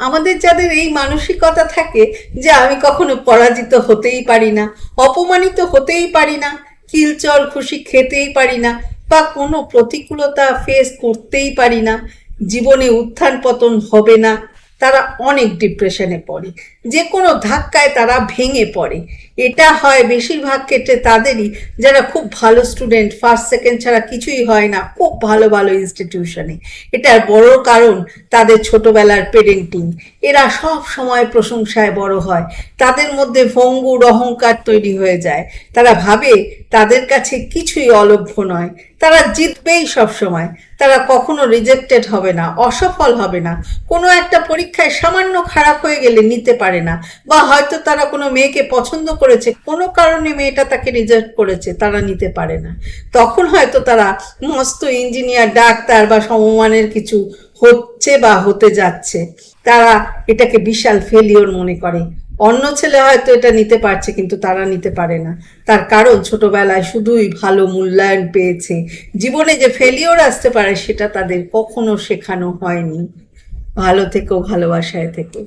আমাদের যাদের এই মানসিকতা থাকে যে আমি কখনো পরাজিত হতেই পারি না, অপমানিত হতেই পারি না কিলচল খুশি খেতেই পারি না বা কোনো প্রতিকূলতা ফেস করতেই পারি না, জীবনে উত্থান পতন হবে না। তারা অনেক ডিপ্রেশনে পড়ে। যে কোনো ধাক্কায় তারা ভেঙে পড়ে। এটা হয় বেশিরভাগ ক্ষেত্রে তাদেরই, যারা খুব ভালো স্টুডেন্ট ফার্স্ট সেকেন্ড ছাড়া কিছুই হয় না, খুব ভালো ভালো ইনস্টিটিউশনে এটার বড় কারণ তাদের ছোটবেলার পেরেন্টিং এরা সব সময় প্রশংসায় বড় হয়। তাদের মধ্যে ভঙ্গুর অহংকার তৈরি হয়ে যায়। তারা ভাবে তাদের কাছে কিছুই অলভ্য নয়। তারা জিতবেই সব সময়। তারা কখনো রিজেক্টেড হবে না, অসফল হবে না। কোনো একটা পরীক্ষায় সামান্য খারাপ হয়ে গেলে নিতে পারে না। বা হয়তো তারা কোনো মেয়েকে পছন্দ করেছে, কোনো কারণে মেয়েটা তাকে রিজেক্ট করেছে, তারা নিতে পারে না। তখন হয়তো তারা মস্ত ইঞ্জিনিয়ার ডাক্তার বা সমমানের কিছু হচ্ছে বা হতে যাচ্ছে। তারা এটাকে বিশাল ফেলিওর মনে করে। অন্য ছেলে হয়তো এটা নিতে পারছে, কিন্তু তারা নিতে পারে না। তার কারণ ছোটবেলায় শুধুই ভালো মূল্যায়ন পেয়েছে। জীবনে যে ফেলিওর আসতে পারে, সেটা তাদের কখনো শেখানো হয়নি। ভালো থেকো ভালোবাসায় থেকো।